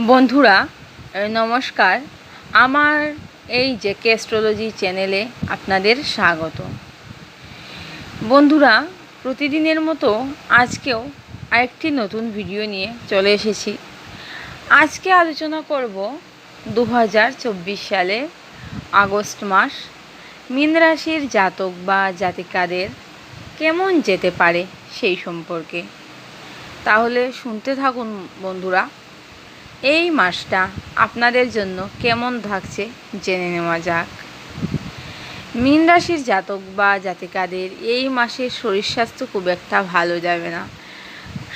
বন্ধুরা নমস্কার। আমার এই যে কেস্ট্রোলজি চ্যানেলে আপনাদের স্বাগত। বন্ধুরা, প্রতিদিনের মতো আজকেও আরেকটি নতুন ভিডিও নিয়ে চলে এসেছি। আজকে আলোচনা করব দু হাজার চব্বিশ সালে আগস্ট মাস, মীন রাশির জাতক বা জাতিকাদের কেমন যেতে পারে সেই সম্পর্কে। তাহলে শুনতে থাকুন বন্ধুরা। এই মাসটা আপনাদের জন্য কেমন থাকছে জেনে নেওয়া যাক। মীন রাশির জাতক বা জাতিকাদের এই মাসে শরীর স্বাস্থ্য খুব একটা ভালো যাবে না।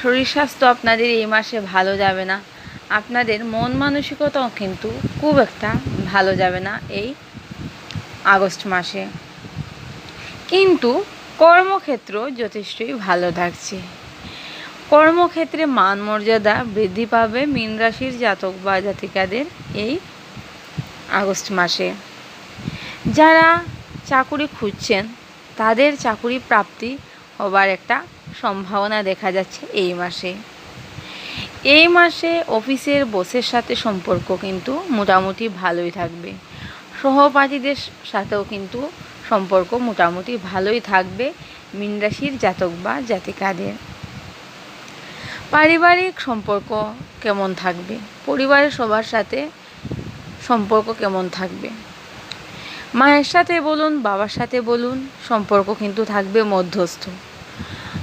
শরীর স্বাস্থ্য আপনাদের এই মাসে ভালো যাবে না। আপনাদের মন মানসিকতাও কিন্তু খুব একটা ভালো যাবে না এই আগস্ট মাসে। কিন্তু কর্মক্ষেত্র যথেষ্টই ভালো থাকছে। কর্মক্ষেত্রে মান মর্যাদা বৃদ্ধি পাবে মীন রাশির জাতক বা জাতিকাদের এই আগস্ট মাসে। যারা চাকুরি খুঁজছেন, তাদের চাকুরি প্রাপ্তি হবার একটা সম্ভাবনা দেখা যাচ্ছে এই মাসে। এই মাসে অফিসের বসের সাথে সম্পর্ক কিন্তু মোটামুটি ভালোই থাকবে। সহপাঠীদের সাথেও কিন্তু সম্পর্ক মোটামুটি ভালোই থাকবে মীন রাশির জাতক বা জাতিকাদের। পারিবারিক সম্পর্ক কেমন থাকবে? পরিবারের সবার সাথে সম্পর্ক কেমন থাকবে? মায়ের সাথে বলুন, বাবার সাথে বলুন, সম্পর্ক কিন্তু থাকবে মধ্যস্থ।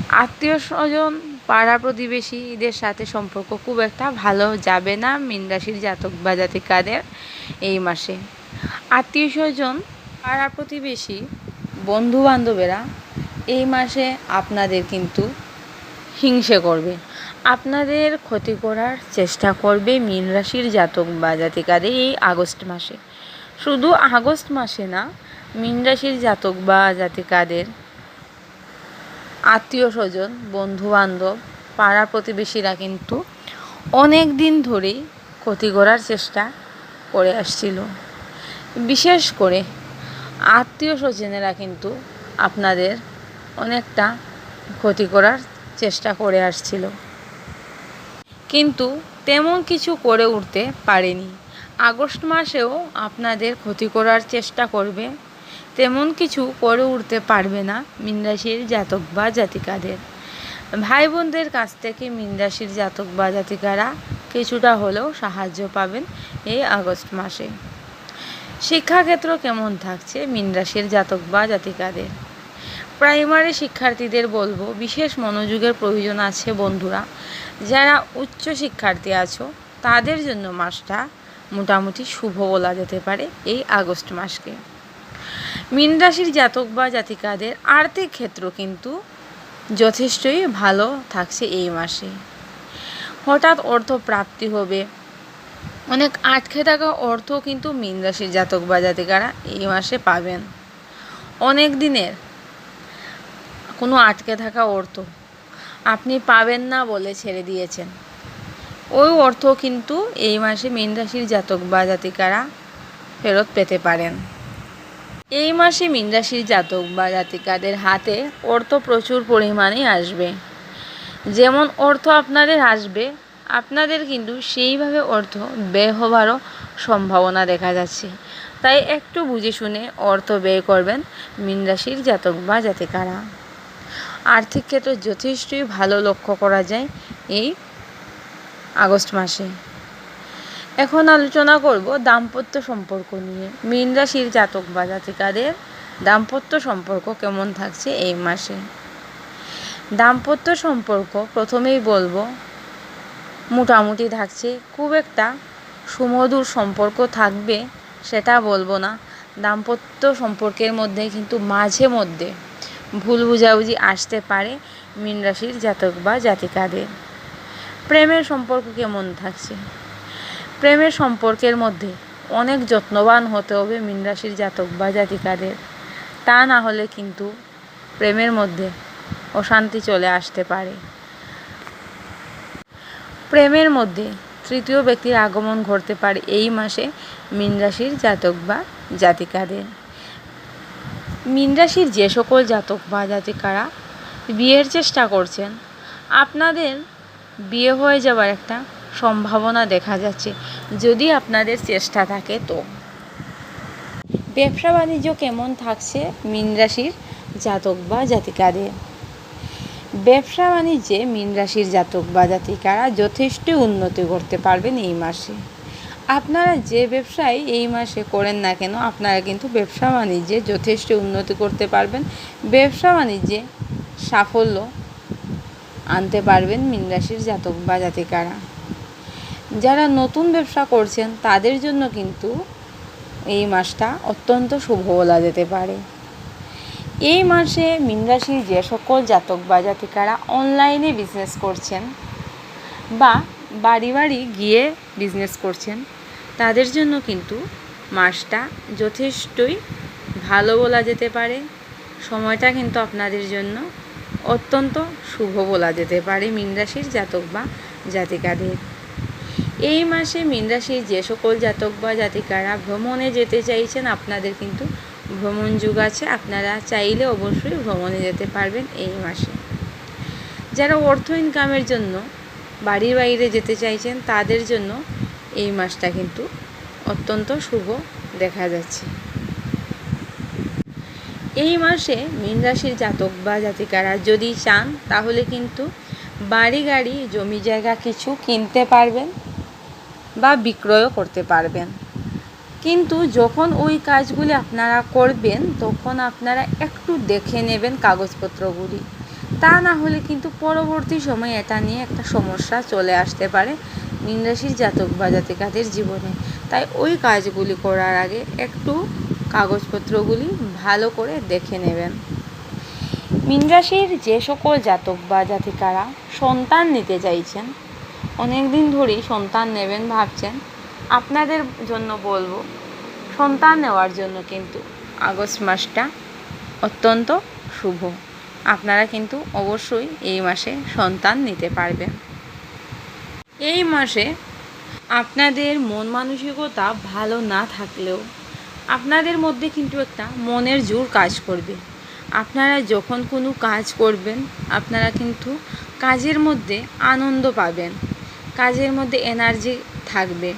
আত্মীয় স্বজন, পাড়া প্রতিবেশীদের সাথে সম্পর্ক খুব একটা ভালো যাবে না মীন রাশির জাতক বা জাতিকাদের এই মাসে। আত্মীয় স্বজন, পাড়া প্রতিবেশী বন্ধু বান্ধবেরা এই মাসে আপনাদের কিন্তু হিংসে করবে। আপনাদের ক্ষতি করার চেষ্টা করবে মীন রাশির জাতক বা জাতিকাদের এই আগস্ট মাসে। শুধু আগস্ট মাসে না, মীন রাশির জাতক বা জাতিকাদের আত্মীয় স্বজন বন্ধু বান্ধব পাড়া প্রতিবেশীরা কিন্তু অনেক দিন ধরেই ক্ষতি করার চেষ্টা করে আসছিল। বিশেষ করে আত্মীয় স্বজনেরা কিন্তু আপনাদের অনেকটা ক্ষতি করার চেষ্টা করে আসছিল। কিন্তু তেমন কিছু করে উঠতে পারেনি। আগস্ট মাসেও আপনাদের ক্ষতি করার চেষ্টা করবে, তেমন কিছু করে উঠতে পারবে না মিনরাশির জাতক বা জাতিকাদের। ভাই বোনদের কাছ থেকে মিনরাশির জাতক বা জাতিকারা কিছুটা হলেও সাহায্য পাবেন এই আগস্ট মাসে। শিক্ষাক্ষেত্র কেমন থাকছে মিনরাশির জাতক বা জাতিকাদের? প্রাইমারি শিক্ষার্থীদের বলব, বিশেষ মনোযোগের প্রয়োজন আছে বন্ধুরা। যারা উচ্চ শিক্ষার্থী আছো, তাদের জন্য মাসটা মোটামুটি শুভ বলা যেতে পারে এই আগস্ট মাসকে। মীন রাশির জাতক বা জাতিকাদের আর্থিক ক্ষেত্র কিন্তু যথেষ্টই ভালো থাকছে এই মাসে। হঠাৎ অর্থ প্রাপ্তি হবে। অনেক আটকে থাকা অর্থ কিন্তু মীন রাশির জাতক বা জাতিকারা এই মাসে পাবেন। অনেক দিনের কোনো আটকে থাকা অর্থ। আপনি পাবেন না বলে ছেড়ে দিয়েছেন। ওই অর্থ কিন্তু এই মাসে মীন রাশির জাতক বা জাতিকারা ফেরত পেতে পারেন। এই মাসে মীন রাশির জাতক বা জাতিকাদের হাতে অর্থ প্রচুর পরিমাণে আসবে। যেমন অর্থ আপনাদের আসবে, আপনাদের কিন্তু সেইভাবে অর্থ ব্যয় হবারও সম্ভাবনা দেখা যাচ্ছে। তাই একটু বুঝে শুনে অর্থ ব্যয় করবেন মীন রাশির জাতক বা জাতিকারা। আর্থিক ক্ষেত্রে যথেষ্টই ভালো লক্ষ্য করা যায় এই আগস্ট মাসে। এখন আলোচনা করব দাম্পত্য সম্পর্ক নিয়ে। মীন রাশির জাতক বা জাতিকাদের দাম্পত্য সম্পর্ক কেমন থাকছে এই মাসে? দাম্পত্য সম্পর্ক প্রথমেই বলব, মোটামুটি থাকছে। খুব একটা সুমধুর সম্পর্ক থাকবে সেটা বলব না। দাম্পত্য সম্পর্কের মধ্যে কিন্তু মাঝে মধ্যে ভুল বুঝাবুঝি আসতে পারে মীন রাশির জাতক বা জাতিকাদের। প্রেমের সম্পর্ক কেমন থাকছে? প্রেমের সম্পর্কের মধ্যে অনেক যত্নবান হতে হবে মীন রাশির জাতক বা জাতিকাদের। তা না হলে কিন্তু প্রেমের মধ্যে অশান্তি চলে আসতে পারে। প্রেমের মধ্যে তৃতীয় ব্যক্তির আগমন ঘটতে পারে এই মাসে মীন রাশির জাতক বা জাতিকাদের। মীন রাশির যে সকল জাতক বা জাতিকারা বিয়ের চেষ্টা করছেন, আপনাদের বিয়ে হয়ে যাওয়ার একটা সম্ভাবনা দেখা যাচ্ছে, যদি আপনাদের চেষ্টা থাকে তো। ব্যবসা বাণিজ্য কেমন থাকছে মীন রাশির জাতক বা জাতিকাদের? ব্যবসা বাণিজ্যে মীন রাশির জাতক বা জাতিকারা যথেষ্ট উন্নতি করতে পারবেন এই মাসে। আপনারা যে ব্যবসায় এই মাসে করেন না কেন, আপনারা কিন্তু ব্যবসা বাণিজ্যে যথেষ্ট উন্নতি করতে পারবেন। ব্যবসা বাণিজ্যে সাফল্য আনতে পারবেন মীন রাশির জাতক বা জাতিকারা। যারা নতুন ব্যবসা করছেন, তাদের জন্য কিন্তু এই মাসটা অত্যন্ত শুভ বলা যেতে পারে। এই মাসে মীন রাশির যে সকল জাতক বা জাতিকারা অনলাইনে বিজনেস করছেন বা বাড়ি বাড়ি গিয়ে বিজনেস করছেন তাদের জন্য কিন্তু মাসটা যথেষ্টই ভালো বলা যেতে পারে। সময়টা কিন্তু আপনাদের জন্য অত্যন্ত শুভ বলা যেতে পারে রাশির জাতক বা জাতিকাদের। এই মাসে রাশির যে সকল জাতক বা জাতিকারা ভ্রমণে যেতে চাইছেন, আপনাদের কিন্তু ভ্রমণ যুগ আছে। আপনারা চাইলে অবশ্যই ভ্রমণে যেতে পারবেন এই মাসে। যারা অর্থ ইনকামের জন্য বাড়ির বাইরে যেতে চাইছেন, তাদের জন্য এই মাসটা কিন্তু অত্যন্ত শুভ দেখা যাচ্ছে। এই মাসে মীন রাশির জাতক বা জাতিকারা যদি চান, তাহলে কিন্তু বাড়ি গাড়ি, জমি জায়গা কিছু কিনতে পারবেন বা বিক্রয়ও করতে পারবেন। কিন্তু যখন ওই কাজগুলি আপনারা করবেন, তখন আপনারা একটু দেখে নেবেন কাগজপত্রগুলি। তা না হলে কিন্তু পরবর্তী সময় এটা নিয়ে একটা সমস্যা চলে আসতে পারে। মীন রাশির জাতক বা জাতিকাদের জীবনে। তাই ওই কাজগুলি করার আগে একটু কাগজপত্রগুলি ভালো করে দেখে নেবেন। মীন রাশির যে সকল জাতক বা জাতিকারা সন্তান নিতে চাইছেন অনেক দিন ধরেই সন্তান নেবেন ভাবছেন। আপনাদের জন্য বলব, সন্তান নেওয়ার জন্য কিন্তু আগস্ট মাসটা অত্যন্ত শুভ। আপনারা কিন্তু অবশ্যই এই মাসে সন্তান নিতে পারবেন। এই মাসে আপনাদের মন মানসিকতা ভালো না থাকলেও আপনাদের মধ্যে কিন্তু একটা মনের জোর কাজ করবে। আপনারা যখন কোনো কাজ করবেন, আপনারা কিন্তু কাজের মধ্যে আনন্দ পাবেন। কাজের মধ্যে এনার্জি থাকবে।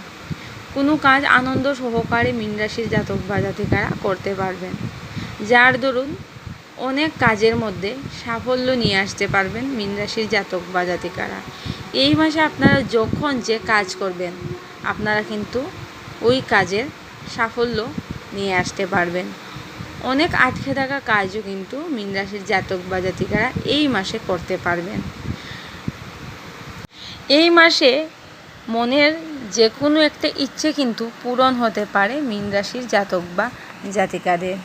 কোনো কাজ আনন্দ সহকারে মীন রাশির জাতক বা জাতিকারা করতে পারবেন। যার দরুন অনেক কাজের মধ্যে সাফল্য নিয়ে আসতে পারবেন মীন রাশির জাতক বা জাতিকারা। এই মাসে আপনারা যখন যে কাজ করবেন, আপনারা কিন্তু ওই কাজের সাফল্য নিয়ে আসতে পারবেন। অনেক আটকে থাকা কাজও কিন্তু মীন রাশির জাতক বা জাতিকারা এই মাসে করতে পারবেন। এই মাসে মনের যে কোনো একটা ইচ্ছে কিন্তু পূরণ হতে পারে মীন রাশির জাতক বা জাতিকাদের।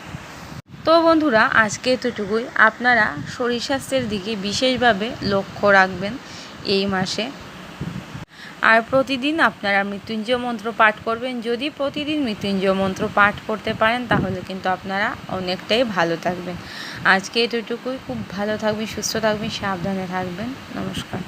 তো বন্ধুরা, আজকে এতটুকুই। আপনারা শরীর স্বাস্থ্যের দিকে বিশেষভাবে লক্ষ্য রাখবেন। এই মাসে। আর প্রতিদিন আপনারা মৃত্যুঞ্জয় মন্ত্র পাঠ করবেন। যদি প্রতিদিন মৃত্যুঞ্জয় মন্ত্র পাঠ করতে পারেন, তাহলে কিন্তু আপনারা অনেকটাই ভালো থাকবেন। আজকে এতটুকুই। খুব ভালো থাকবেন, সুস্থ থাকবেন, সাবধানে থাকবেন। নমস্কার।